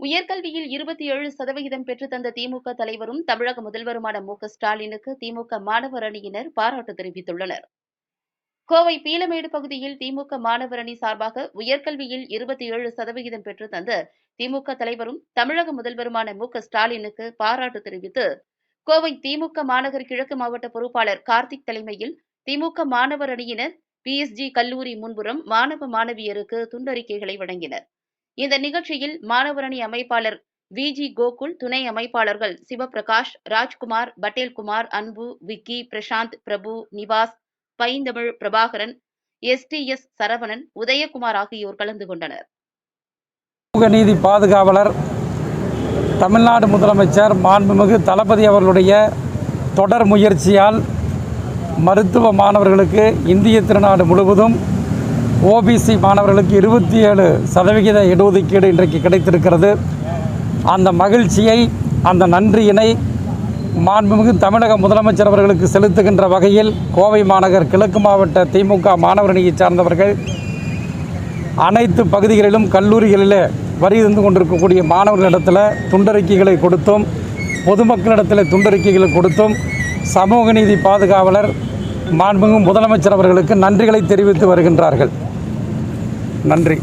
உயர்கல்வியில் இருபத்தி ஏழு சதவிகிதம் பெற்று தந்த திமுக தலைவரும் தமிழக முதல்வருமான மு. க. ஸ்டாலினுக்கு திமுக மாணவர் அணியினர் பாராட்டு தெரிவித்துள்ளனர். கோவை பீலமேடு பகுதியில் திமுக மாணவர் அணி சார்பாக உயர்கல்வியில் இருபத்தி ஏழு சதவிகிதம் பெற்று தந்த திமுக தலைவரும் தமிழக முதல்வருமான மு. க. ஸ்டாலினுக்கு பாராட்டு தெரிவித்து கோவை திமுக மாநகர் கிழக்கு மாவட்ட பொறுப்பாளர் கார்த்திக் தலைமையில் திமுக மாணவர் அணியினர் பிஎஸ்ஜி கல்லூரி முன்புறம் மாணவ மாணவியருக்கு துண்டறிக்கைகளை வழங்கினர். இந்த நிகழ்ச்சியில் மாணவரணி அமைப்பாளர் விஜி கோகுல் துணை அமைப்பாளர்கள் சிவபிரகாஷ் ராஜ்குமார் பட்டேல்குமார் அன்பு விக்கி பிரசாந்த் பிரபு நிவாஸ் பைந்தமிழ் பிரபாகரன் எஸ்டிஎஸ் சரவணன் உதயகுமார் ஆகியோர் கலந்து கொண்டனர். சமூக நீதி பாதுகாவலர் தமிழ்நாடு முதலமைச்சர் மாண்புமிகு தளபதி அவர்களுடைய தொடர் முயற்சியால் மருத்துவ மாணவர்களுக்கு இந்திய திருநாடு முழுவதும் ஓபிசி மாணவர்களுக்கு இருபத்தி ஏழு சதவிகித இடஒதுக்கீடு இன்றைக்கு கிடைத்திருக்கிறது. அந்த மகிழ்ச்சியை அந்த நன்றியினை மாண்புமிகு தமிழக முதலமைச்சர் அவர்களுக்கு செலுத்துகின்ற வகையில் கோவை மாநகர் கிழக்கு மாவட்ட திமுக மாணவரணியைச் சார்ந்தவர்கள் அனைத்து பகுதிகளிலும் கல்லூரிகளில் வரி இருந்து கொண்டிருக்கக்கூடிய மாணவர்களிடத்தில் துண்டறிக்கைகளை கொடுத்தும் பொதுமக்களிடத்தில் துண்டறிக்கைகளை கொடுத்தும் சமூக நீதி பாதுகாவலர் மாண்புமிகு முதலமைச்சர் அவர்களுக்கு நன்றிகளை தெரிவித்து வருகின்றார்கள். நன்றி.